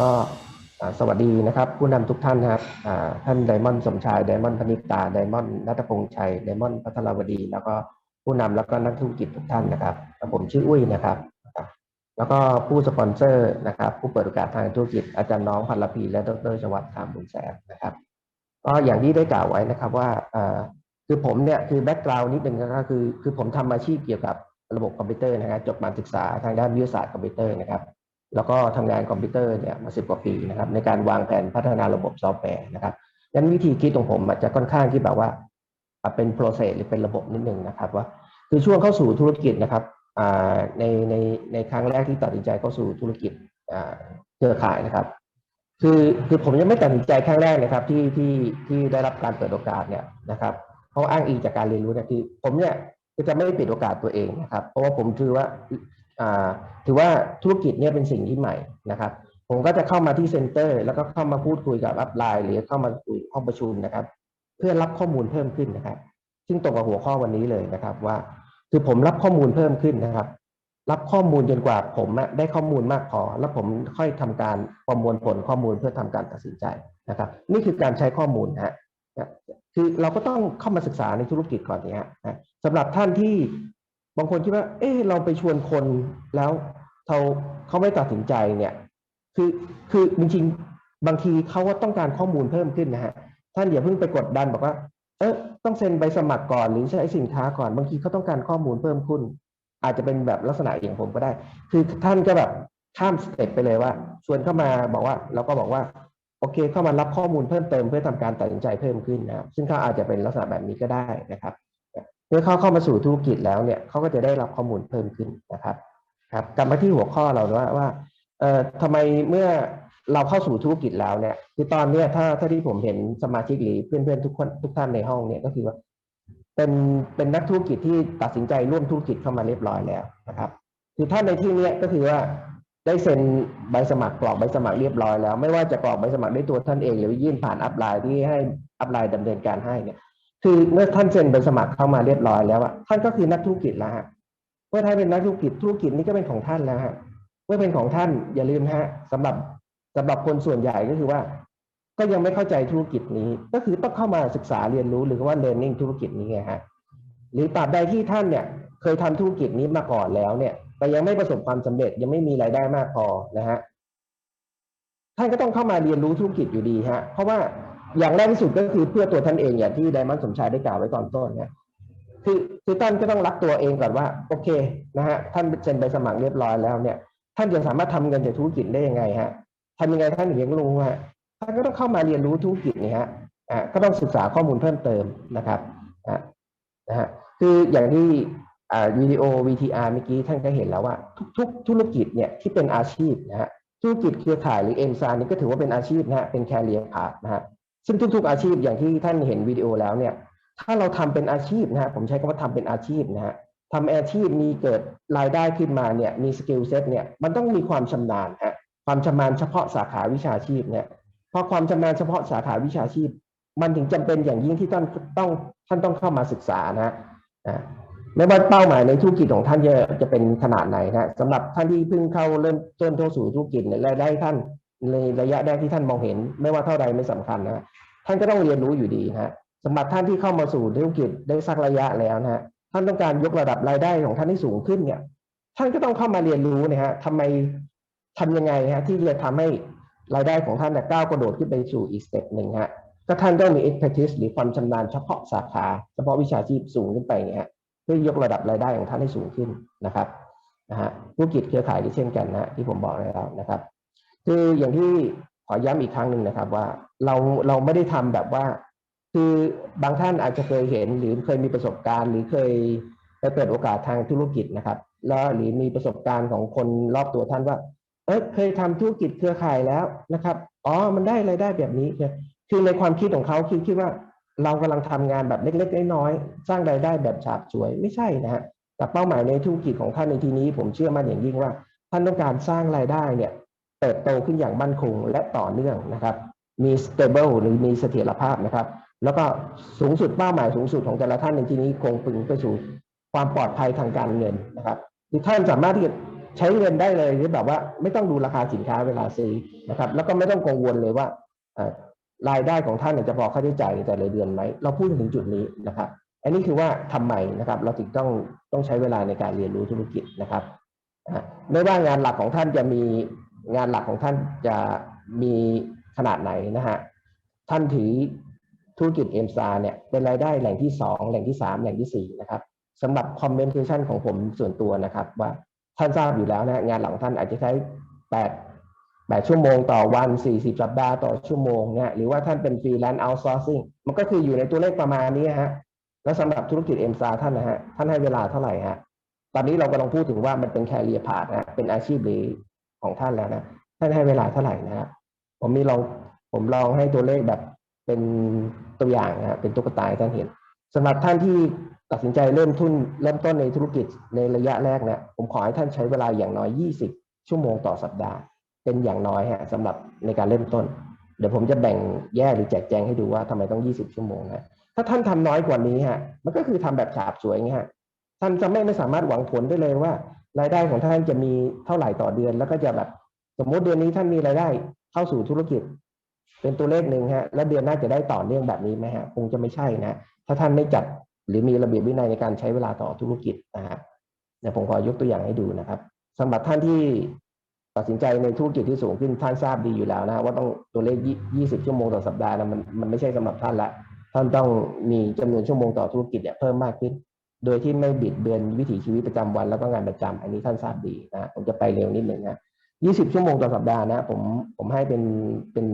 ก็สวัสดีนะครับผู้นำทุกท่านนะครับท่านไดมอนด์สมชายไดมอนด์พนิตาไดมอนด์นัทพงษ์ชัยไดมอนด์พัทรวดี แล้วก็ผู้นำแล้วก็นักธุรกิจทุกท่านนะครับผมชื่ออุ้ยนะครับแล้วก็ผู้สปอนเซอร์นะครับ ผู้เปิดโอกาสทางธุรกิจอาจารย์น้องพันลพีและดรชวัตคามบุญแสงนะครับ ก็อย่างที่ได้กล่าวไว้นะครับว่าคือผมเนี่ยคือแบ็กกราวน์นิดนึงก็คือคือผมทำอาชีพเกี่ยวกับระบบคอมพิวเตอร์นะครับจบมาศึกษาทางด้านวิทยาศาสตร์คอมพิวเตอร์นะครับ แล้วก็ทำงานคอมพิวเตอร์เนี่ยมาสิบกว่าปีนะครับในการวางแผนพัฒนาระบบซอฟต์แวร์นะครับงั้นวิธีคิดของผมอาจจะค่อนข้างที่แบบว่าเป็น process หรือเป็นระบบนิดนึงนะครับว่าคือช่วงเข้าสู่ธุรกิจนะครับในในในครั้งแรกที่ตัดสินใจเข้าสู่ธุรกิจเครือข่ายนะครับ คือคือผมยังไม่ตัดสินใจครั้งแรกนะครับที่ที่ที่ได้รับการเปิดโอกาสเนี่ยนะครับเพราะอ้างอิงจากการเรียนรู้เนี่ยคือผมเนี่ยจะไม่ปิดโอกาสตัวเองนะครับ เพราะว่าผมถือว่า ถือว่าธุรกิจเนี่ยเป็นสิ่งที่ใหม่นะครับ ผมก็จะเข้ามาที่เซ็นเตอร์ แล้วก็เข้ามาพูดคุยกับอัพไลน์หรือเข้ามาคุยห้องประชุมนะครับ เพื่อรับข้อมูลเพิ่มขึ้นนะครับ ซึ่งตรงกับหัวข้อวันนี้เลยนะครับว่า คือผมรับข้อมูลเพิ่มขึ้นนะครับ รับข้อมูลจนกว่าผมได้ข้อมูลมากพอ แล้วผมค่อยทำการประมวลผลข้อมูลเพื่อทำการตัดสินใจนะครับ นี่คือการใช้ข้อมูลฮะคือเราก็ต้องเข้ามาศึกษาในธุรกิจก่อนเนี่ยนะสำหรับท่านที่ บางคนคิดว่า เออเราไปชวนคนแล้วเขาเขาไม่ตัดสินใจเนี่ย คือคือจริงๆบางทีเขาก็ต้องการข้อมูลเพิ่มขึ้นนะฮะท่านอย่าเพิ่งไปกดดันบอกว่า เออต้องเซ็นใบสมัครก่อนหรือใช้สินค้าก่อนบางทีเขาต้องการข้อมูลเพิ่มขึ้น อาจจะเป็นแบบลักษณะอย่างผมก็ได้ คือท่านก็แบบข้ามสเต็ปไปเลยว่าชวนเข้ามาบอกว่าเราก็บอกว่าโอเคเข้ามารับข้อมูลเพิ่มเติมเพื่อทำการตัดสินใจเพิ่มขึ้นนะครับซึ่งเขาอาจจะเป็นลักษณะแบบนี้ก็ได้นะครับ เมื่อเขาเข้ามาสู่ธุรกิจแล้วเนี่ยเขาก็จะได้รับข้อมูลเพิ่มขึ้นนะครับครับกลับมาที่หัวข้อเราว่าว่าเอ่อทำไมเมื่อเราเข้าสู่ธุรกิจแล้วเนี่ยคือตอนเนี้ยถ้าถ้าที่ผมเห็นสมาชิกหรือเพื่อนๆทุกคนทุกท่านในห้องเนี่ยก็คือว่า เป็นเป็นนักธุรกิจที่ตัดสินใจร่วมธุรกิจเข้ามาเรียบร้อยแล้วนะครับ คือท่านในที่เนี้ยก็คือว่าได้เซ็นใบสมัครกรอกใบสมัครเรียบร้อยแล้ว ไม่ว่าจะกรอกใบสมัครด้วยตัวท่านเอง หรือยื่นผ่านอัพไลน์ที่ให้อัพไลน์ดำเนินการให้เนี่ย คือเมื่อท่านเซ็นใบสมัครเข้ามาเรียบร้อยแล้วอะท่านก็คือนักธุรกิจแล้วฮะเมื่อท่านเป็นนักธุรกิจธุรกิจนี้ก็เป็นของท่านแล้วฮะเมื่อเป็นของท่านอย่าลืมฮะสำหรับสำหรับคนส่วนใหญ่ก็คือว่า ก็ยังไม่เข้าใจธุรกิจนี้ ก็คือต้องเข้ามาศึกษาเรียนรู้หรือว่า learning ธุรกิจนี้ไงฮะหรือตราบใดที่ท่านเนี่ยเคยทำธุรกิจนี้มาก่อนแล้วเนี่ย แต่ยังไม่ประสบความสำเร็จยังไม่มีรายได้มากพอนะฮะท่านก็ต้องเข้ามาเรียนรู้ธุรกิจอยู่ดีฮะเพราะว่า อย่างแรกที่สุดก็คือเพื่อตัวท่านเองอย่างที่ไดมอนด์สมชายได้กล่าวไว้ตอนต้นเนี่ยคือคือท่านก็ต้องรักตัวเองก่อนว่า โอเคนะฮะท่านเซ็นใบสมัครเรียบร้อยแล้วเนี่ย ท่านจะสามารถทำเงินจากธุรกิจได้ยังไงฮะทำยังไงท่านถึงจะรู้ฮะท่านก็ต้องเข้ามาเรียนรู้ธุรกิจนี่ฮะอ่าก็ต้องศึกษาข้อมูลเพิ่มเติมนะครับอ่านะฮะคืออย่างที่อ่าวิดีโอ VTR เมื่อกี้ท่านก็เห็นแล้วว่า ทุกๆ ธุรกิจเนี่ยที่เป็นอาชีพนะฮะธุรกิจเครือข่ายหรือเอ็มซานี่ก็ถือว่าเป็นอาชีพนะฮะเป็นแคเรียพานะฮะ ซึ่งทุก ๆ อาชีพอย่างที่ท่านเห็นวิดีโอแล้วเนี่ย ถ้าเราทำเป็นอาชีพนะฮะผมใช้คำว่าทำเป็นอาชีพนะฮะทำอาชีพมีเกิดรายได้ขึ้นมาเนี่ยมีสกิลเซ็ตเนี่ยมันต้องมีความชำนาญฮะความชำนาญเฉพาะสาขาวิชาชีพเนี่ยพราะความชำนาญเฉพาะสาขาวิชาชีพ มันถึงจำเป็นอย่างยิ่งที่ท่านต้องท่านต้องเข้ามาศึกษานะนะไม่ว่าเป้าหมายในธุรกิจของท่านจะจะเป็นขนาดไหนนะสำหรับท่านที่เพิ่งเข้าเริ่มต้นเข้าสู่ธุรกิจเนี่ยรายได้ท่าน ในระยะแรกที่ท่านมองเห็น ไม่ว่าเท่าใดไม่สำคัญนะท่านก็ต้องเรียนรู้อยู่ดีนะสำหรับท่านที่เข้ามาสู่ธุรกิจได้สักระยะแล้วนะฮะท่านต้องการยกระดับรายได้ของท่านให้สูงขึ้นเนี่ย ท่านก็ต้องเข้ามาเรียนรู้นะฮะทำไมทำยังไงฮะที่จะทำให้รายได้ของท่านก้าวกระโดดขึ้นไปสู่อีกสเต็ปหนึ่งฮะก็ท่านต้องมี expertise หรือความชำนาญเฉพาะสาขาเฉพาะวิชาชีพสูงขึ้นไปเนี่ยฮะเพื่อยกระดับรายได้ของท่านให้สูงขึ้นนะครับนะฮะธุรกิจเครือข่ายที่เช่นกันนะที่ผมบอกไปแล้วนะครับ คืออย่างที่ขอย้ำอีกครั้งหนึ่งนะครับ ว่าเราเราไม่ได้ทำแบบว่า คือบางท่านอาจจะเคยเห็นหรือเคยมีประสบการณ์ หรือเคยไปเปิดโอกาสทางธุรกิจนะครับ แล้วหรือมีประสบการณ์ของคนรอบตัวท่านว่า เอ้ยเคยทำธุรกิจเครือข่ายแล้วนะครับอ๋อมันได้รายได้แบบนี้คือในความคิดของเขาคิดคิดว่าเรากำลังทำงานแบบเล็กๆน้อยๆสร้างรายได้แบบฉาบฉวยไม่ใช่นะฮะแต่เป้าหมายในธุรกิจของท่านในทีนี้ ผมเชื่อมั่นอย่างยิ่งว่า ท่านต้องการสร้างรายได้เนี่ย เติบโตขึ้นอย่างมั่นคงและต่อเนื่องนะครับ มี stable หรือมีเสถียรภาพนะครับ แล้วก็สูงสุดเป้าหมายสูงสุดของแต่ละท่านในที่นี้คงพึงไปสู่ความปลอดภัยทางการเงินนะครับคือท่านสามารถที่จะใช้เงินได้เลยที่แบบว่าไม่ต้องดูราคาสินค้าเวลาซื้อนะครับ แล้วก็ไม่ต้องกังวลเลยว่ารายได้ของท่านนจะพอค่าใช้จ่ายในแต่ละเดือนไหมเราพูดถึงจุดนี้นะครับ อันนี้คือว่าทำไมนะครับ เราถึงต้องต้องใช้เวลาในการเรียนรู้ธุรกิจนะครับไม่ว่างานหลักของท่านจะมี งานหลักของท่านจะมีขนาดไหนนะฮะท่านถือธุรกิจเอ็มซาเนี่ยเป็นรายได้แหล่งที่สองแหล่งที่สามแหล่งที่สี่นะครับสำหรับคอมเมนต์ชันของผมส่วนตัวนะครับ ว่าท่านทราบอยู่แล้วนะงานหลังท่านอาจจะใช้แปดแปดชั่วโมงต่อวันสี่สิบสัปดาห์ต่อชั่วโมงเนี่ยหรือว่าท่านเป็นฟรีแลนซ์เอาซอร์ซิ่งมันก็คืออยู่ในตัวเลขประมาณนี้ฮะแล้วสำหรับธุรกิจเอ็มซาท่านนะฮะท่านให้เวลาเท่าไหร่ฮะตอนนี้เรากำลังพูดถึงว่ามันเป็นแคเรียพาธนะเป็นอาชีพหรือ ของท่านแล้วนะท่านให้เวลาเท่าไหร่นะครับผมมีลองผมลองให้ตัวเลขแบบเป็นตัวอย่างนะเป็นตุ๊กตาให้ท่านเห็นสำหรับท่านที่ตัดสินใจเริ่มทุนเริ่มต้นในธุรกิจในระยะแรกเนี่ยผมขอให้ท่านใช้เวลาอย่างน้อย 20 ชั่วโมงต่อสัปดาห์ เป็นอย่างน้อยฮะสำหรับในการเริ่มต้น เดี๋ยวผมจะแบ่งแยกหรือแจกแจงให้ดูว่าทำไมต้อง 20 ชั่วโมงนะถ้าท่านทำน้อยกว่านี้ฮะมันก็คือทำแบบฉาบสวยไงฮะท่านจะไม่ไม่สามารถหวังผลได้เลยว่า รายได้ของท่านจะมีเท่าไหร่ต่อเดือน แล้วก็จะแบบสมมติเดือนนี้ท่านมีรายได้เข้าสู่ธุรกิจ เป็นตัวเลขหนึ่งฮะ แล้วเดือนหน้าจะได้ต่อเนื่องแบบนี้ไหมฮะคงจะไม่ใช่นะ ถ้าท่านไม่จัดหรือมีระเบียบวินัยในการใช้เวลาต่อธุรกิจนะฮะเดี๋ยวผมขอยกตัวอย่างให้ดูนะครับสำหรับท่านที่ตัดสินใจในธุรกิจที่สูงขึ้นท่านทราบดีอยู่แล้วนะว่าต้องตัวเลขยี่สิบชั่วโมงต่อสัปดาห์นะมันมันไม่ใช่สำหรับท่านละท่านต้องมีจำนวนชั่วโมงต่อธุรกิจเนี่ยเพิ่มมากขึ้น โดยที่ไม่บิดเบือนวิถีชีวิตประจำวันแล้วก็งานประจำอันนี้ท่านทราบดีนะผมจะไปเร็วนิดหนึ่งนะ20ชั่วโมงต่อสัปดาห์นะผมผมให้เป็นเป็น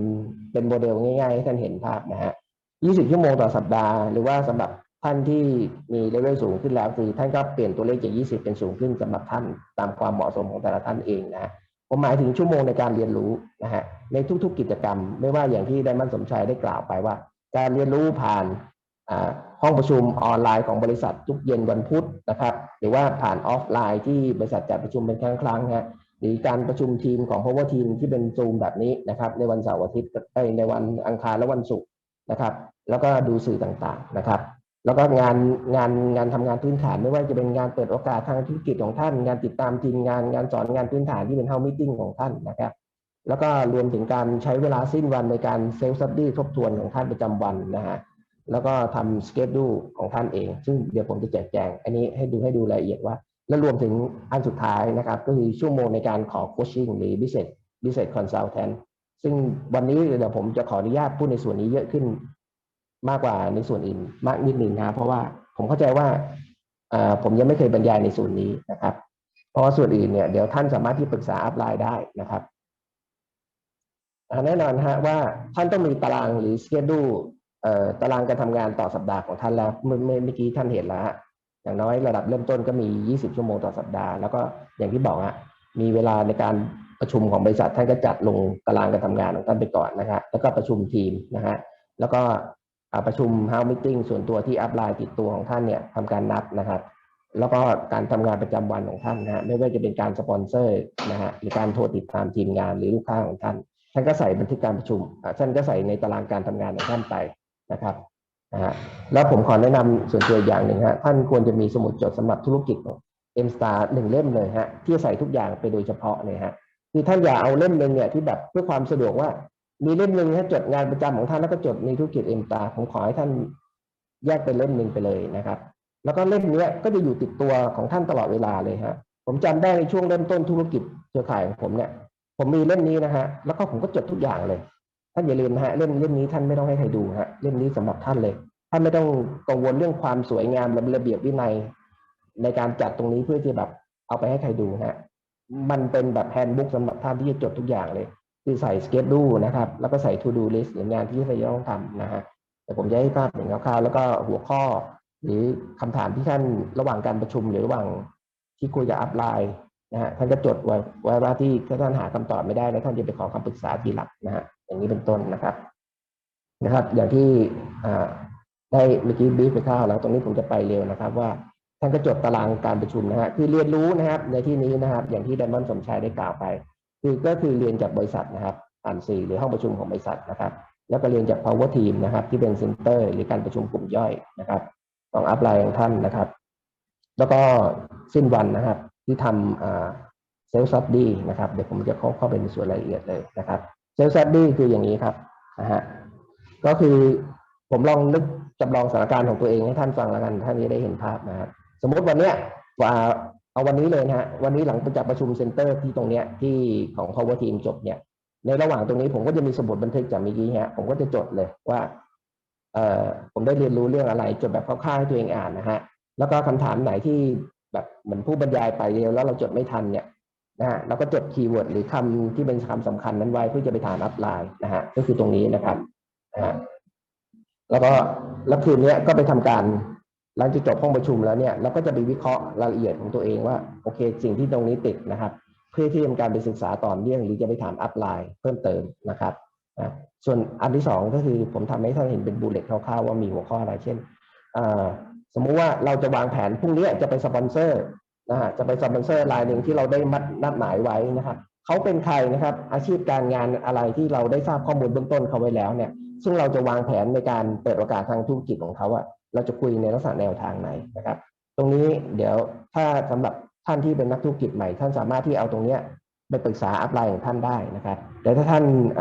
เป็นโมเดลง่ายๆให้ท่านเห็นภาพนะฮะ20ชั่วโมงต่อสัปดาห์ หรือว่าสำหรับท่านที่มีเลเวลสูงขึ้นแล้วคือท่านก็เปลี่ยนตัวเลขจาก20เป็นสูงขึ้นสำหรับท่านตามความเหมาะสมของแต่ละท่านเองนะผมหมายถึงชั่วโมงในการเรียนรู้นะฮะในทุกๆกิจกรรม ไม่ว่าอย่างที่ได้มั่นสมชัยได้กล่าวไปว่า การเรียนรู้ผ่าน ห้องประชุมออนไลน์ของบริษัททุกเย็นวันพุธนะครับ หรือว่าผ่านออฟไลน์ที่บริษัทจัดประชุมเป็นครั้งครั้งฮะหรือการประชุมทีมของ power team ที่เป็นซูมแบบนี้นะครับ ในวันเสาร์อาทิตย์ในวันอังคารและวันศุกร์นะครับ แล้วก็ดูสื่อต่างๆนะครับ แล้วก็งานงานงานทำงานพื้นฐานไม่ว่าจะเป็นงานเปิดโอกาสทางธุรกิจของท่าน งานติดตามทีมงานงานสอนงานพื้นฐานที่เป็นเฮามิ팅ของท่านนะครับแล้วก็รวมถึงการใช้เวลาสิ้นวันในการเซลล์ซัดดี้ทบทวนของท่านประจำวันนะฮะ แล้วก็ทำสเกจดูของท่านเอง ซึ่งเดี๋ยวผมจะแจกแจง อันนี้ให้ดูให้ดูรายละเอียดว่า และรวมถึงอันสุดท้ายนะครับ ก็คือชั่วโมงในการขอโคชชิ่งหรือ business business consultant ซึ่งวันนี้เดี๋ยวผมจะขออนุญาตพูดในส่วนนี้เยอะขึ้น มากกว่าในส่วนอื่นมากนิดหนึ่งนะเพราะว่าผมเข้าใจว่าผมยังไม่เคยบรรยายในส่วนนี้นะครับ เพราะว่าส่วนอื่นเนี่ยเดี๋ยวท่านสามารถที่ปรึกษาอัพไลน์ได้นะครับแน่นอนฮะว่าท่านต้องมีตารางหรือสเกจดู ตารางการทำงานต่อสัปดาห์ของท่านแล้วเมื่อเมื่อกี้ท่านเห็นแล้วอย่างน้อยระดับเริ่มต้นก็มี 20 ชั่วโมงต่อสัปดาห์ แล้วก็อย่างที่บอกฮะมีเวลาในการประชุมของบริษัทท่านก็จัดลงตารางการทำงานของท่านไปก่อนนะครับแล้วก็ประชุมทีมนะฮะแล้วก็ประชุม House Meeting ส่วนตัวที่อัพไลน์ติดตัวของท่านเนี่ยทำการนัดนะครับ แล้วก็การทำงานประจำวันของท่านนะฮะไม่ว่าจะเป็นการสปอนเซอร์นะฮะหรือการโทรติดตามทีมงานหรือลูกค้าของท่าน ท่านก็ใส่บันทึกการประชุมท่านก็ใส่ในตารางการทำงานของท่านไป นะครับนะฮะแล้วผมขอแนะนำส่วนตัวอย่างหนึ่งฮะท่านควรจะมีสมุดจดสำหรับธุรกิจของ M Star หนึ่งเล่มเลยฮะที่ใส่ทุกอย่างไปโดยเฉพาะเลยฮะคือท่านอย่าเอาเล่มหนึ่งเนี่ยที่แบบเพื่อความสะดวกว่า มีเล่มหนึ่งให้จดงานประจำของท่านแล้วก็จดในธุรกิจ M Star ผมขอให้ท่านแยกเป็นเล่มหนึ่งไปเลยนะครับ แล้วก็เล่มนี้ก็จะอยู่ติดตัวของท่านตลอดเวลาเลยฮะผมจำได้ในช่วงเริ่มต้นธุรกิจเครือข่ายของผมเนี่ย ผมมีเล่มนี้นะฮะแล้วก็ผมก็จดทุกอย่างเลย ท่านอย่าลืมนะฮะเล่มเล่มนี้ท่านไม่ต้องให้ใครดูฮะเล่มนี้สำหรับท่านเลยท่านไม่ต้องกังวลเรื่องความสวยงามระเบียบวินัย ในการจัดตรงนี้เพื่อที่แบบเอาไปให้ใครดูฮะมันเป็นแบบแฮนด์บุ๊กสำหรับท่านที่จะจดทุกอย่างเลย คือใส่สเกจดูนะครับ แล้วก็ใส่ทูดูลิสต์หรืองานที่ท่านจะต้องทำนะฮะแต่ผมจะให้ภาพอย่างคร่าวๆแล้วก็หัวข้อ หรือคำถามที่ท่านระหว่างการประชุมหรือระหว่างที่คุยกับอัพไลน์นะฮะท่านก็จดไว้ไว้ว่าที่ถ้าท่านหาคำตอบไม่ได้แล้วท่านจะไปขอคำปรึกษาทีหลังนะฮะ อย่างนี้เป็นต้นนะครับ นะครับ อย่างที่ได้เมื่อกี้บีฟไปข้าวแล้วตรงนี้ผมจะไปเร็วนะครับ ว่าท่านก็จดตารางการประชุมนะฮะคือเรียนรู้นะครับ ในที่นี้นะครับ อย่างที่ไดมอนด์สมชายได้กล่าวไป คือก็คือเรียนจากบริษัทนะครับอ่านสื่อหรือห้องประชุมของบริษัทนะครับ แล้วก็เรียนจาก power team นะครับ ที่เป็นเซ็นเตอร์หรือการประชุมกลุ่มย่อยนะครับของอัพไลน์ของท่านนะครับ แล้วก็สิ้นวันนะครับ ที่ทำเซลล์ซัดดี้นะครับ เดี๋ยวผมจะเข้าเข้าไปในส่วนรายละเอียดเลยนะครับ เซลล์ซัดดี้คืออย่างนี้ครับนะฮะก็คือผมลองนึกจำลองสถานการณ์ของตัวเองให้ท่านฟังแล้วกันท่านจะได้เห็นภาพนะครับสมมติวันเนี้ยว่าเอาวันนี้เลยนะฮะวันนี้หลังจากประชุมเซ็นเตอร์ที่ตรงเนี้ยที่ของ power team จบเนี่ย ในระหว่างตรงนี้ผมก็จะมีสมุดบันทึกจากเมื่อกี้ฮะผมก็จะจดเลยว่าเอ่อผมได้เรียนรู้เรื่องอะไรจดแบบคร่าวๆให้ตัวเองอ่านนะฮะแล้วก็คำถามไหนที่แบบเหมือนผู้บรรยายไปเร็วแล้วเราจดไม่ทันเนี่ย นะฮะเราก็จดคีย์เวิร์ดหรือคำที่เป็นคำสำคัญนั้นไว้เพื่อจะไปถามอัพไลน์นะฮะก็คือตรงนี้นะครับนะฮะแล้วก็แล้วคืนนี้ก็ไปทำการหลังจากจบห้องประชุมแล้วเนี่ยเราก็จะไปวิเคราะห์รายละเอียดของตัวเองว่าโอเค สิ่งที่ตรงนี้ติดนะครับ เพื่อที่จะทำการไปศึกษาต่อเนื่องหรือจะไปถามอัพไลน์เพิ่มเติมนะครับนะส่วนอันที่สองก็คือผมทำให้ท่านเห็นเป็นบูเลตคร่าวๆว่ามีหัวข้ออะไรเช่นอ่าสมมุติว่าเราจะวางแผนพรุ่งนี้จะไปสปอนเซอร์ จะไปสปอนเซอร์รายหนึ่งที่เราได้มัดนัดหมายไว้นะครับเขาเป็นใครนะครับ อาชีพการงานอะไรที่เราได้ทราบข้อมูลเบื้องต้นเขาไว้แล้วเนี่ย ซึ่งเราจะวางแผนในการเปิดโอกาสทางธุรกิจของเขาอะเราจะคุยในลักษณะแนวทางไหนนะครับ ตรงนี้เดี๋ยวถ้าสำหรับท่านที่เป็นนักธุรกิจใหม่ ท่านสามารถที่เอาตรงเนี้ยไปปรึกษาอัพไลน์ของท่านได้นะครับ แต่ถ้าท่านอ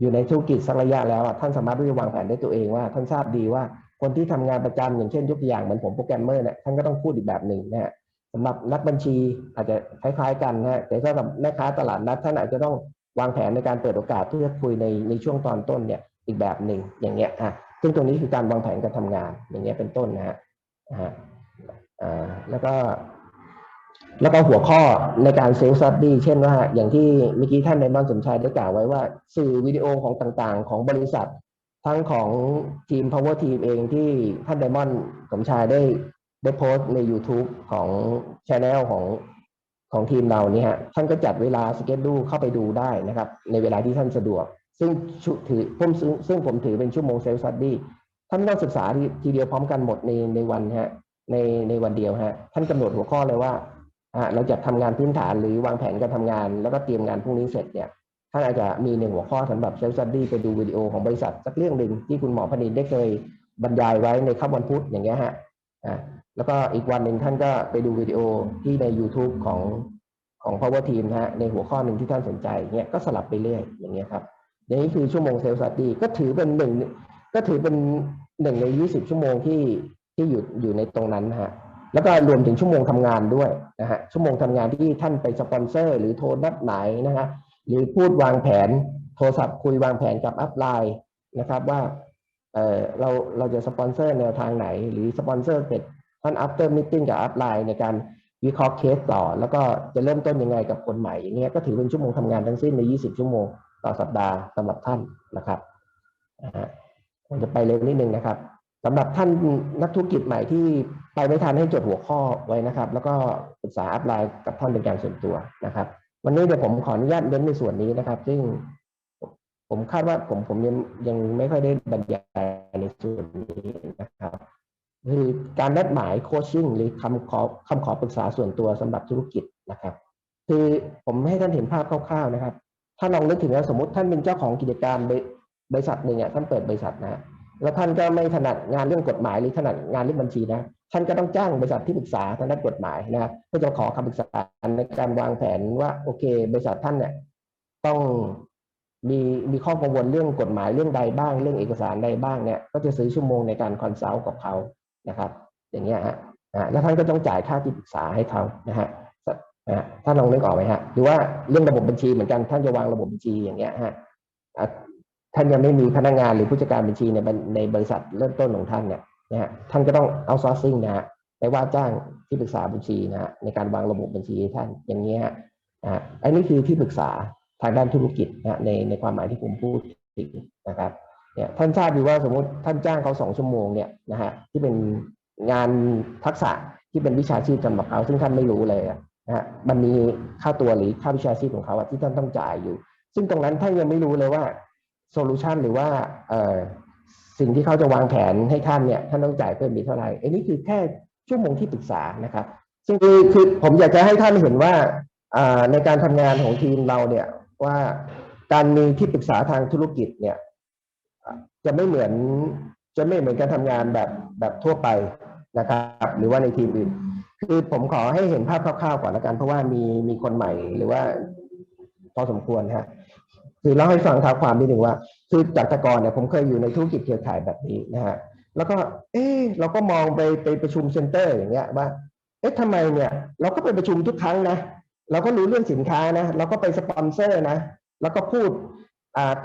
อยู่ในธุรกิจสักระยะแล้วอะท่านสามารถที่จะวางแผนได้ตัวเองว่าท่านทราบดีว่าคนที่ทำงานประจำอย่างเช่นยกตัวอย่างเหมือนผมโปรแกรมเมอร์เนี่ยท่านก็ต้องพูดอีกแบบหนึ่งนะฮะ สำหรับนักบัญชีอาจจะคล้ายๆกันนะฮะแต่สำหรับแม่ค้าตลาดนัดท่านอาจจะต้องวางแผนในการเปิดโอกาสเพื่อคุยในในช่วงตอนต้นเนี่ยอีกแบบหนึ่งอย่างเงี้ยอะซึ่งตรงนี้คือการวางแผนการทำงาน อย่างเงี้ยเป็นต้นนะฮะฮะอ่าแล้วก็แล้วก็หัวข้อในการเซลล์ซัดดี้เช่นว่า อย่างที่เมื่อกี้ท่านในบ้านสมชายได้กล่าวไว้ว่าสื่อวิดีโอของต่างๆ ของบริษัท ทั้งของทีม power team เองที่ท่านไดมอนด์สมชายได้ ได้โพสต์ใน YouTube ของช anel ของของทีมเราเนี่ยฮะท่านก็จัดเวลาสเกจดูเข้าไปดูได้นะครับ ในเวลาที่ท่านสะดวก ซึ่งชุถือผมซึ่งซึ่งผมถือเป็นชั่วโมงเซลล์ซัดดี้ท่านไม่ต้องศึกษาทีทีเดียวพร้อมกันหมดในในวันฮะในในวันเดียวฮะท่านกำหนดหัวข้อเลยว่าอะเราจะทำงานพื้นฐานหรือวางแผนการทำงาน แล้วก็เตรียมงานพรุ่งนี้เสร็จเนี่ยท่านอาจจะมีหนึ่งหัวข้อสำหรับเซลล์ซัดดี้ไปดูวิดีโอของบริษัทสักเรื่องหนึ่งที่คุณหมอพนินได้เคยบรรยายไว้ในค่ำวันพุธอย่างเงี้ยฮะอะ แล้วก็อีกวันหนึ่งท่านก็ไปดูวิดีโอที่ใน YouTube ของของ power team นะฮะในหัวข้อหนึ่งที่ท่านสนใจเนี่ยก็สลับไปเรื่อยอย่างเงี้ยครับอย่างนี้คือชั่วโมงเซลล์ซัดดี้ก็ถือเป็นหนึ่งก็ถือเป็นหนึ่งในยี่สิบชั่วโมงที่ที่อยู่อยู่ในตรงนั้นนะฮะแล้วก็รวมถึงชั่วโมงทำงานด้วยนะฮะชั่วโมงทำงานที่ท่านไปสปอนเซอร์ หรือโทรนัดไหมายนะฮะหรือพูดวางแผนโทรศัพท์คุยวางแผนกับอัพไลน์นะครับว่าเออเราเราจะสปอนเซอร์แนวทางไหน หรือสปอนเซอร์เสร็จ ท่าน after meeting กับอัพไลน์ในการวิเคราะห์เคสต่อ แล้วก็จะเริ่มต้นยังไงกับคนใหม่อย่างเงี้ยก็ถือเป็นชั่วโมงทำงานทั้งสิ้นใน 20 ชั่วโมงต่อสัปดาห์สำหรับท่านนะครับนะฮะผมจะไปเร็วนิดนึงนะครับสำหรับท่านนักธุรกิจใหม่ที่ไปไม่ทันให้จดหัวข้อไว้นะครับ แล้วก็ปรึกษาอัพไลน์กับท่านเป็นการส่วนตัวนะครับ วันนี้เดี๋ยวผมขออนุญาตเน้นในส่วนนี้นะครับ ซึ่งผมคาดว่าผมผมยังยังไม่ค่อยได้บรรยายในส่วนนี้นะครับ คือการนัดหมายโคชชิ่งหรือคำขอคำขอปรึกษาส่วนตัวสำหรับธุรกิจนะครับ คือผมให้ท่านเห็นภาพคร่าวๆนะครับ ถ้าลองนึกถึงแล้วสมมติท่านเป็นเจ้าของกิจการบริษัทหนึ่งอะท่านเปิดบริษัทนะแล้วท่านก็ไม่ถนัดงานเรื่องกฎหมายหรือถนัดงานเรื่องบัญชีนะท่านก็ต้องจ้างบริษัทที่ปรึกษาทางด้านกฎหมายนะครับเพื่อจะขอคำปรึกษาในการวางแผนว่าโอเค บริษัทท่านเนี่ยต้องมีมีข้อกังวลเรื่องกฎหมายเรื่องใดบ้าง เรื่องเอกสารใดบ้างเนี่ยก็จะซื้อชั่วโมงในการคอนซัลท์กับเขา นะครับ อย่างเงี้ยฮะแล้วท่านก็ต้องจ่ายค่าที่ปรึกษาให้เขานะฮะนะฮะท่านลองนึกออกไหมฮะหรือว่าเรื่องระบบบัญชีเหมือนกันท่านจะวางระบบบัญชีอย่างเงี้ยฮะท่านยังไม่มีพนักงานหรือผู้จัดการบัญชีในในบริษัทเริ่มต้นของท่านเนี่ยนะฮะท่านก็ต้องเอาซอร์ซิ่งนะฮะไปว่าจ้างที่ปรึกษาบัญชีนะฮะในการวางระบบบัญชีให้ท่านอย่างนี้ยฮะอ่าอันนี้คือที่ปรึกษาทางด้านธุรกิจนะฮะในในความหมายที่ผมพูดถึงนะครับ เนี่ยท่านทราบดีว่าสมมติท่านจ้างเขาสองชั่วโมงเนี่ยนะฮะที่เป็นงานทักษะที่เป็นวิชาชีพสำหรับเขาซึ่งท่านไม่รู้เลยนะฮะมันมีค่าตัวหรือค่าวิชาชีพของเขาที่ท่านต้องจ่ายอยู่ ซึ่งตรงนั้นท่านยังไม่รู้เลยว่าโซลูชันหรือว่าเอ่อสิ่งที่เขาจะวางแผนให้ท่านเนี่ยท่านต้องจ่ายเพิ่มอีกเท่าไหร่อันนี้คือแค่ชั่วโมงที่ปรึกษานะครับ ซึ่งคือคือผมอยากจะให้ท่านเห็นว่าอ่าในการทำงานของทีมเราเนี่ยว่าการมีที่ปรึกษาทางธุรกิจเนี่ย จะไม่เหมือนจะไม่เหมือนการทำงานแบบแบบทั่วไปนะครับ หรือว่าในทีมอื่น คือผมขอให้เห็นภาพคร่าวๆก่อนละกัน เพราะว่ามีมีคนใหม่หรือว่า พอสมควรฮะคือเล่าให้ฟังท้าความนิดหนึ่งว่า คือจากแต่ก่อนเนี่ยผมเคยอยู่ในธุรกิจเครือข่ายแบบนี้นะฮะแล้วก็ เอ๊ะเราก็มองไปไปประชุมเซ็นเตอร์อย่างเงี้ยว่าเอ๊ะทำไมเนี่ยเราก็ไปประชุมทุกครั้งนะเราก็รู้เรื่องสินค้านะ เราก็ไปสปอนเซอร์นะ แล้วก็พูด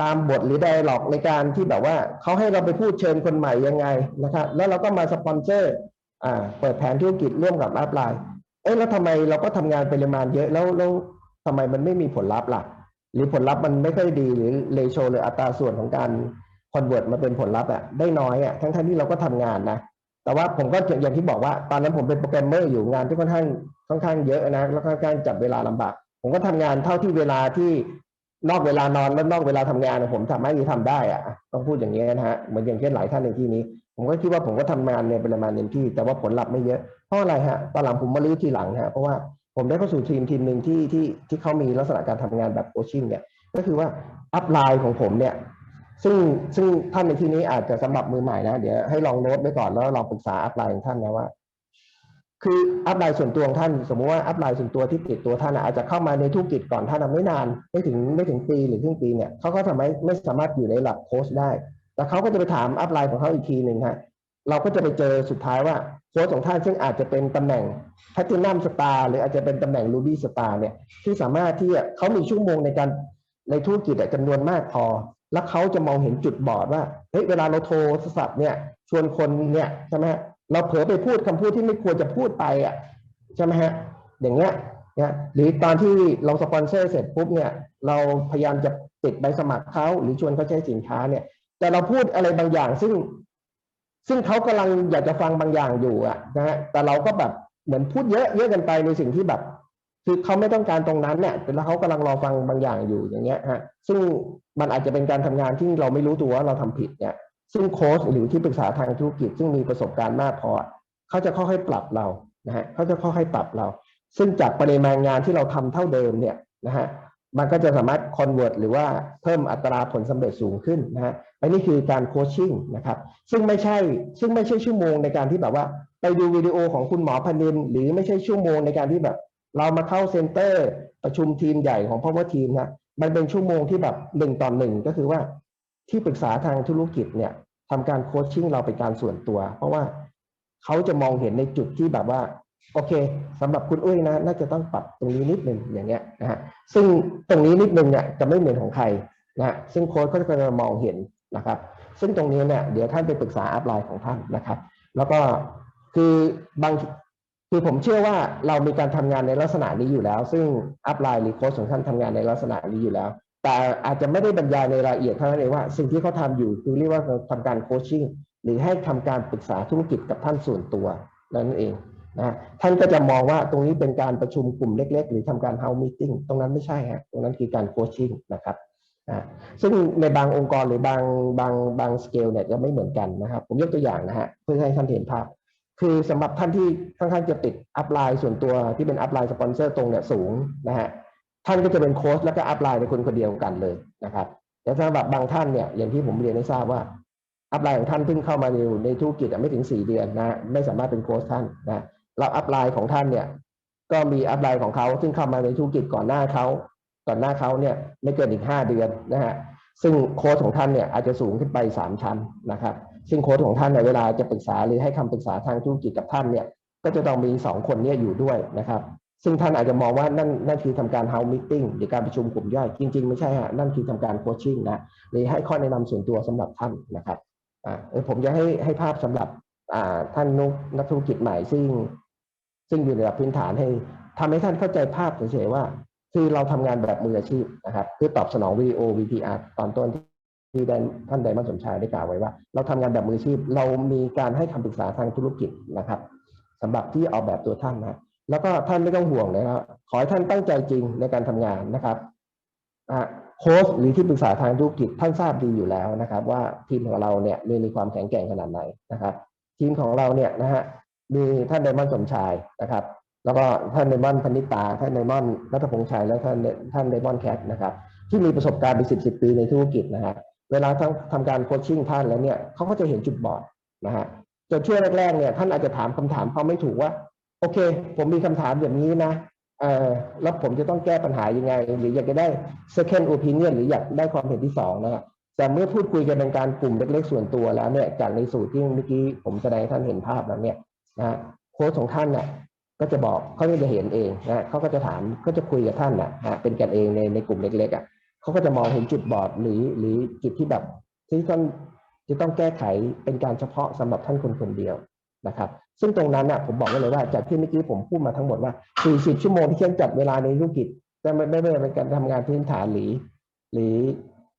ตามบทหรือไดร็อกในการที่แบบว่าเขาให้เราไปพูดเชิญคนใหม่ยังไงนะครับ แล้วเราก็มาสปอนเซอร์เปิดแผนธุรกิจร่วมกับอัพไลน์เอ๊ะแล้วทำไมเราก็ทำงานปริมาณเยอะแล้วแล้วทำไมมันไม่มีผลลัพธ์ล่ะ หรือผลลัพธ์มันไม่ค่อยดีหรือเลโชหรืออัตราส่วนของการคอนเวิร์ตมาเป็นผลลัพธ์อะได้น้อยอะทั้งที่เราก็ทำงานนะแต่ว่าผมก็อย่างที่บอกว่า ตอนนั้นผมเป็นโปรแกรมเมอร์อยู่งานที่ค่อนข้างค่อนข้างเยอะนะแล้วค่อนข้างจับเวลาลำบาก ผมก็ทำงานเท่าที่เวลาที่ นอกเวลานอนและนอกเวลาทำงานผมสามารถที่จะทำได้อะต้องพูดอย่างนี้นะฮะเหมือนอย่างเช่นหลายท่านในที่นี้ ผมก็คิดว่าผมก็ทำงานในปริมาณเต็มที่ แต่ว่าผลลัพธ์ไม่เยอะเพราะอะไรฮะตอนหลังผมมารู้ทีหลังฮะเพราะว่าผมได้เข้าสู่ทีมทีมหนึ่งที่ที่ที่เขามีลักษณะการทำงานแบบโคชชิ่งเนี่ยก็คือว่าอัพไลน์ของผมเนี่ยซึ่งซึ่งท่านในที่นี้อาจจะสำหรับมือใหม่นะ เดี๋ยวให้ลองโน้ตไว้ก่อนแล้วลองปรึกษาอัพไลน์ของท่านนะว่า คืออัพไลน์ส่วนตัวของท่าน สมมุติว่าอัพไลน์ส่วนตัวที่ติดตัวท่านอาจจะเข้ามาในธุรกิจก่อนท่านไม่นานไม่ถึงไม่ถึงปีหรือครึ่งปีเนี่ยเขาก็ทำให้ไม่สามารถอยู่ในระดับโค้ชได้ แต่เขาก็จะไปถามอัพไลน์ของเขาอีกทีหนึ่งฮะเราก็จะไปเจอสุดท้ายว่าโค้ชของท่านซึ่งอาจจะเป็นตำแหน่งแพทินัมสตาร์หรืออาจจะเป็นตำแหน่งรูบี้สตาร์เนี่ยที่สามารถที่เขามีชั่วโมงในการในธุรกิจอะจำนวนมากพอ แล้วเขาจะมองเห็นจุดบอดว่าเฮ้ยเวลาเราโทรศัพท์เนี่ยชวนคนเนี่ยใช่ไหม เราเผลอไปพูดคำพูดที่ไม่ควรจะพูดไปอะใช่ไหมฮะอย่างเงี้ยนี่ยหรือตอนที่เราสปอนเซอร์เสร็จปุ๊บเนี่ย เราพยายามจะติดใบสมัครเขาหรือชวนเขาใช้สินค้าเนี่ย แต่เราพูดอะไรบางอย่างซึ่ง ซึ่งเขากำลังอยากจะฟังบางอย่างอยู่อะนะฮะแต่เราก็แบบเหมือนพูดเยอะเยอะเกันไปในสิ่งที่แบบ คือเขาไม่ต้องการตรงนั้นเนี่ยแต่แล้วเขากำลังรอฟังบางอย่างอยู่อย่างเงี้ยฮะซึ่งมันอาจจะเป็นการทำงานที่เราไม่รู้ตัวว่าเราทำผิดเนี่ย ซึ่งโค้ชหรือที่ปรึกษาทางธุรกิจ ซึ่งมีประสบการณ์มากพอเขาจะค่อยๆปรับเรานะฮะเขาจะค่อยๆปรับเรา ซึ่งจากปริมาณงานที่เราทำเท่าเดิมเนี่ยนะฮะมันก็จะสามารถคอนเวิร์ตหรือว่าเพิ่มอัตราผลสำเร็จสูงขึ้นนะฮะอันนี้คือการโคชชิ่งนะครับซึ่งไม่ใช่ซึ่งไม่ใช่ชั่วโมงในการที่แบบว่า ไปดูวิดีโอของคุณหมอพนิน หรือไม่ใช่ชั่วโมงในการที่แบบ เรามาเข้าเซ็นเตอร์ ประชุมทีมใหญ่ของ power team นะมันเป็นชั่วโมงที่แบบหนึ่งต่อหนึ่งก็คือว่า ที่ปรึกษาทางธุรกิจเนี่ยทำการโคชชิ่งเราเป็นการส่วนตัว เพราะว่าเขาจะมองเห็นในจุดที่แบบว่า โอเคสำหรับคุณอุ้ยนะน่าจะต้องปรับตรงนี้นิดหนึ่งอย่างเงี้ยนะฮะซึ่งตรงนี้นิดหนึ่งเนี่ยจะไม่เหมือนของใครนะฮะซึ่งโค้ชก็จะมองเห็นนะครับ ซึ่งตรงนี้เนี่ยเดี๋ยวท่านไปปรึกษาอัพไลน์ของท่านนะครับ แล้วก็คือบางคือผมเชื่อว่าเรามีการทำงานในลักษณะนี้อยู่แล้ว ซึ่งอัพไลน์หรือโค้ชของท่านทำงานในลักษณะนี้อยู่แล้ว แต่อาจจะไม่ได้บรรยายในรายละเอียดเท่านั้นเองว่าสิ่งที่เขาทำอยู่คือเรียกว่าทำการโคชชิ่งหรือให้ทำการปรึกษาธุรกิจกับท่านส่วนตัวนั่นเองนะท่านก็จะมองว่าตรงนี้เป็นการประชุมกลุ่มเล็ก ๆ หรือทำการเฮาส์มีติ้งตรงนั้นไม่ใช่ฮะตรงนั้นคือการโคชชิ่งนะครับอ่าซึ่งในบางองค์กรหรือบางบางบางสเกลเนี่ยจะไม่เหมือนกันนะครับ ผมยกตัวอย่างนะฮะเพื่อให้ท่านเห็นภาพ คือสำหรับท่านที่ค่อนข้างจะติดอัพไลน์ส่วนตัวที่เป็นอัพไลน์สปอนเซอร์ตรงเนี่ยสูงนะฮะ ท่านก็จะเป็นโค้ชแล้วก็อัพไลน์ในคนคนเดียวกันเลยนะครับแต่สำหรับบางท่านเนี่ยอย่างที่ผมเรียนให้ทราบว่าอัพไลน์ของท่านเพิ่งเข้ามาอยู่ในธุรกิจไม่ถึงสี่เดือนนะไม่สามารถเป็นโค้ชท่านนะเราอัพไลน์ของท่านเนี่ยก็มีอัพไลน์ของเขาซึ่งเข้ามาในธุรกิจก่อนหน้าเขาก่อนหน้าเขาเนี่ยไม่เกินอีกห้าเดือนนะฮะซึ่งโค้ชของท่านเนี่ยอาจจะสูงขึ้นไปสามชั้นนะครับซึ่งโค้ชของท่านในเวลาจะปรึกษาหรือให้คำปรึกษาทางธุรกิจกับท่านเนี่ยก็จะต้องมีสองคนเนี้อยู่ด้วยนะครับ ซึ่งท่านอาจจะมองว่านั่นนั่นคือทำการเฮาส์มิทติ้งหรือการประชุมกลุ่มย่อยจริง ๆ ไม่ใช่ฮะนั่นคือทำการโคชชิ่งนะหรือให้ข้อแนะนำส่วนตัวสำหรับท่านนะครับอ่าผมจะให้ให้ภาพสำหรับอ่าท่านนุกนักธุรกิจใหม่ซึ่ง ซึ่งอยู่ในระดับพื้นฐานให้ทำให้ท่านเข้าใจภาพเฉยๆว่า คือเราทำงานแบบมืออาชีพนะครับเพื่อตอบสนองวิดีโอ VTR ตอนต้นที่ได้ท่านไดมอนสมชายได้กล่าวไว้ว่า เราทำงานแบบมืออาชีพ เรามีการให้คำปรึกษาทางธุรกิจนะครับสำหรับที่ออกแบบตัวท่านนะ แล้วก็ท่านไม่ต้องห่วงนะครับขอให้ท่านตั้งใจจริงในการทำงานนะครับโค้ชหรือที่ปรึกษาทางธุรกิจท่านทราบดีอยู่แล้วนะครับ ว่าทีมของเราเนี่ยมีความแข็งแกร่งขนาดไหนนะครับ ทีมของเราเนี่ยนะฮะมีท่านไดมอนสมชายนะครับ แล้วก็ท่านไดมอนด์พนิตา ท่านไดมอนรัตพงษ์ชัยและท่านท่านไดมอนแคทนะครับ ที่มีประสบการณ์เป็นสิบสิบปีในธุรกิจนะฮะเวลาทำทำการโคชชิ่งท่านแล้วเนี่ยเขาก็จะเห็นจุดบอดนะฮะจนช่วงแรกๆเนี่ยท่านอาจจะถามคำถามเขาไม่ถูกว่า โอเค ผมมีคำถามแบบนี้นะเออแล้วผมจะต้องแก้ปัญหายังไง หรืออยากจะได้ second opinion หรืออยากได้ความเห็นที่สองนะครับแต่เมื่อพูดคุยกันเป็นการกลุ่มเล็กๆส่วนตัวแล้วเนี่ยจากในสูตรที่เมื่อกี้ผมแสดงท่านเห็นภาพแล้วเนี่ยนะฮะโค้ชของท่านเนี่ยก็จะบอกเขาก็จะเห็นเองนะเขาก็จะถามก็จะคุยกับท่านนะฮะเป็นกันเองในในกลุ่มเล็กๆอะเขาก็จะมองเห็นจุดบอดหรือหรือจุดที่แบบที่ท่านจะต้องแก้ไขเป็นการเฉพาะสำหรับท่านคนคนเดียวนะครับ ซึ่งตรงนั้นน่ะผมบอกไว้เลยว่าจากที่เมื่อกี้ผมพูดมาทั้งหมดว่า 40 ชั่วโมงที่เช่นจัดเวลาในธุรกิจแต่ไม่ไม่ไม่เป็นการทำงานพื้นฐานหรือ หรือ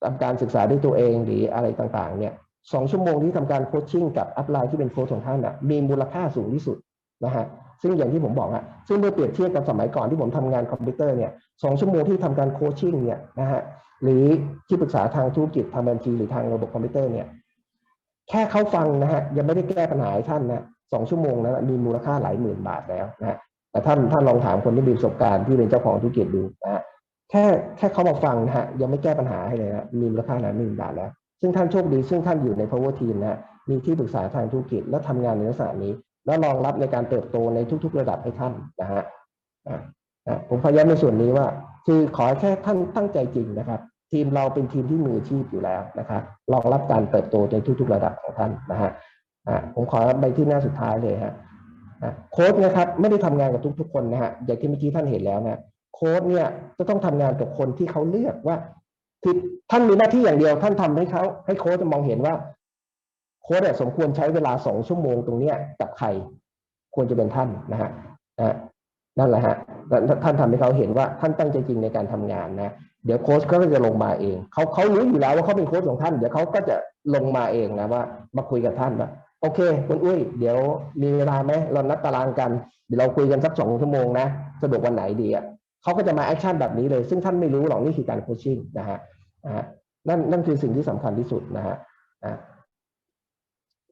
ทำการศึกษาด้วยตัวเองหรืออะไรต่างๆ เนี่ยสองชั่วโมงที่ทำการโคชชิ่งกับอัพไลน์ที่เป็นโค้ชของท่านน่ะมีมูลค่าสูงที่สุดนะฮะซึ่งอย่างที่ผมบอกอะซึ่งเมื่อเปรียบเทียบกับสมัยก่อนที่ผมทำงานคอมพิวเตอร์เนี่ยสองชั่วโมงที่ทำการโคชชิ่งเนี่ยนะฮะหรือที่ปรึกษาทางธุรกิจทางบัญชีหรือทางระบบคอมพิวเตอร์เนี่ยแค่เขาฟังนะฮะยังไม่ได้แก้ปัญหาให้ท่านนะ สองชั่วโมงนะมีมูลค่าหลายหมื่นบาทแล้วนะฮะแต่ท่านท่านลองถามคนที่มีประสบการณ์ที่เป็นเจ้าของธุรกิจดูนะฮะแค่แค่เขามาฟังนะฮะยังไม่แก้ปัญหาให้เลยนะมีมูลค่าหลายหมื่นบาทแล้ว ซึ่งท่านโชคดีซึ่งท่านอยู่ใน power team นะฮะมีที่ปรึกษาทางธุรกิจและทำงานในลักษณะนี้ แล้วรองรับในการเติบโตในทุก ๆ ระดับให้ท่านนะฮะผมพยายามในส่วนนี้ว่า คือขอแค่ท่านตั้งใจจริงนะครับ ทีมเราเป็นทีมที่มืออาชีพอยู่แล้วนะครับรองรับการเติบโตในทุก ๆ ระดับของท่านนะฮะ ผมขอไปที่หน้าสุดท้ายเลยฮะโค้ดนะครับไม่ได้ทำงานกับทุกๆคนนะฮะอย่างที่เมื่อกี้ท่านเห็นแล้วนะโค้ดเนี่ยจะต้องทำงานกับคนที่เขาเลือกว่าคือท่านมีหน้าที่อย่างเดียว ท่านทำให้เขาให้โค้ดจะมองเห็นว่า โค้ดเนี่ยสมควรใช้เวลาสองชั่วโมงตรงเนี้ยกับใครควรจะเป็นท่านนะฮะนะนั่นแหละฮะท่านทำให้เขาเห็นว่าท่านตั้งใจจริงในการทำงานนะเดี๋ยวโค้ชก็จะลงมาเองเขาเขารู้อยู่แล้วว่าเขาเป็นโค้ชของท่าน เดี๋ยวเขาก็จะลงมาเองนะว่า มาคุยกับท่านว่า โอเคคุณอุ้ย เดี๋ยวมีเวลาไหมเรานัดตารางกัน เดี๋ยวเราคุยกันสักสองชั่วโมงนะสะดวกวันไหนดีอะเขาก็จะมาแอคชั่นแบบนี้เลย ซึ่งท่านไม่รู้หรอกนี่คือการโคชชิ่งนะฮะนั่นนั่นคือสิ่งที่สำคัญที่สุดนะฮะ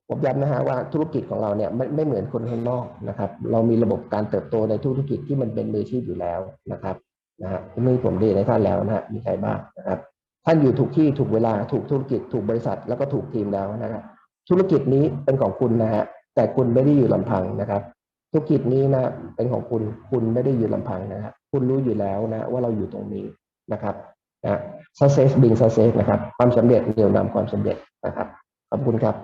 ผมย้ำนะฮะว่าธุรกิจของเราเนี่ยไม่ไม่เหมือนคนข้างนอกนะครับ เรามีระบบการเติบโตในธุรกิจที่มันเป็นมืออาชีพอยู่แล้วนะครับนะฮะมือผมเรียนให้ท่านแล้วนะฮะมีใครบ้างนะครับ ท่านอยู่ถูกที่ถูกเวลาถูกธุรกิจถูกบริษัทแล้วก็ถูกทีมแล้วนะครับ ธุรกิจนี้เป็นของคุณนะฮะแต่คุณไม่ได้อยู่ลำพังนะครับ ธุรกิจนี้นะเป็นของคุณคุณไม่ได้อยู่ลำพังนะฮะคุณรู้อยู่แล้วนะว่าเราอยู่ตรงนี้นะครับนะ success being success นะครับ ความสำเร็จเดียวนำความสำเร็จนะครับ ขอบคุณครับ